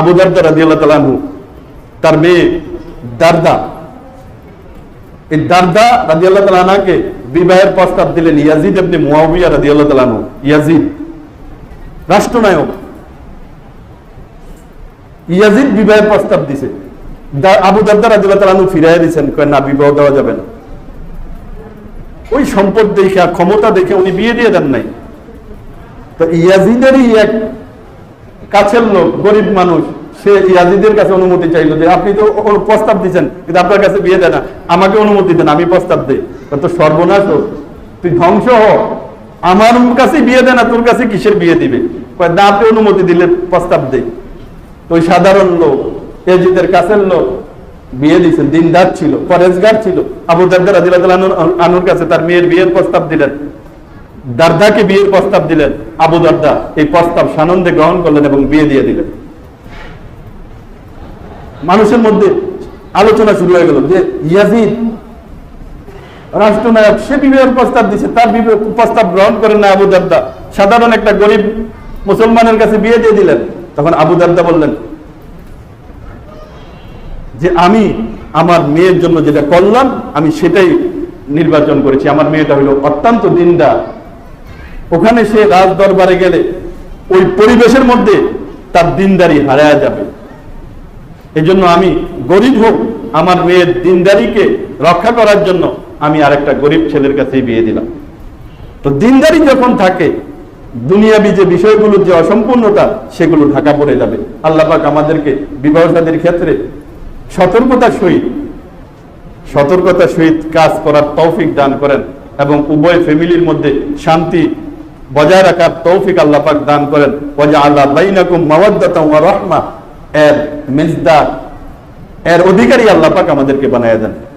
আবু দারদা তাআলা আনহু, তার মেয়ে দারদা। এই দারদা রাদিয়াল্লাহু তাআলা আনহাকে বিবাহের প্রস্তাব দিলেন ইয়াজিদ ইবনে মুয়াবিয়া রাদিয়াল্লাহু তাআলা আনহু। ইয়াজিদ, রাষ্ট্রনায়ক। ইয়াজিদ বিবাহের প্রস্তাব দিছে। আবু দারদা রাদিয়াল্লাহু তাআলা আনহু ফিরাইয়া দিয়েছেন কয় না, বিবাহ দেওয়া যাবে না। ওই সম্পদ দেখে ক্ষমতা দেখে উনি বিয়ে দিয়ে দেন নাই। তো ইয়াজিদেরই এক কাছের লোক, গরিব মানুষ, সে ইয়াজিদের কাছে অনুমতি চাইলো যে, আপনি তো প্রস্তাব দিচ্ছেন কিন্তু আপনার কাছে বিয়ে দেয় না, আমাকে অনুমতি দেন, আমি প্রস্তাব দিই। তো সর্বনাশ হোক, তুই ধ্বংস হ। আমার কাছে বিয়ে দেয় না, তোর কাছে কিসের বিয়ে দিবে? না, আপনি অনুমতি দিলে প্রস্তাব দেই। তো সাধারণ লোক, ইয়াজিদের কাছের লোক, বিয়ে দিয়েছেন, দিনদার ছিল পরেজগার ছিল। আবু দারদার আনুর কাছে তার মেয়ের বিয়ের প্রস্তাব দিলেন। দারদাকে বিয়ের প্রস্তাব দিলেন। আবু দারদা এই প্রস্তাব সানন্দে গ্রহণ করলেন এবং বিয়ে দিয়ে দিলেন। মানুষের মধ্যে আলোচনা শুরু হয়ে গেল যে ইয়াজিদ রাষ্ট্রনায়ক, সে বিবাহের প্রস্তাব দিচ্ছে তার বিবাহ প্রস্তাব গ্রহণ করেন না আবু দারদা। সাধারণ একটা গরিব মুসলমানের কাছে বিয়ে দিয়ে দিলেন। তখন আবু দারদা বললেন, যে আমি আমার মেয়ের জন্য যেটা করলাম, আমি সেটাই নির্বাচন করেছি। আমার মেয়েটা হলো অত্যন্ত দিনদার ওখানে সে রাজ দরবারে গেলে ওই পরিবেশের মধ্যে তার দিনদারি হারায় যাবে। এই জন্য আমি গরিব হোক, আমার মেয়ের দিনদারিকে রক্ষা করার জন্য আমি আরেকটা গরিব ছেলের কাছেই বিয়ে দিলাম। তো দিনদারি যখন থাকে, দুনিয়াবি যে বিষয়গুলোর যে অসম্পূর্ণতা, সেগুলো ঢাকা পড়ে যাবে। আল্লাহ পাক আমাদেরকে বিবাহ শাদীর ক্ষেত্রে সতর্কতার সহিত সতর্কতার সহিত কাজ করার তৌফিক দান করেন এবং উভয় ফ্যামিলির মধ্যে শান্তি বজায় রাখার তৌফিক আল্লাহ পাক দান করেন। ওয়াজা আল্লাহ বাইনাকুম মাওয়াদ্দাতাম ওয়া রাহমা এর মেজদার এর অধিকারী আল্লাহ পাক আমাদেরকে বানায় দেন।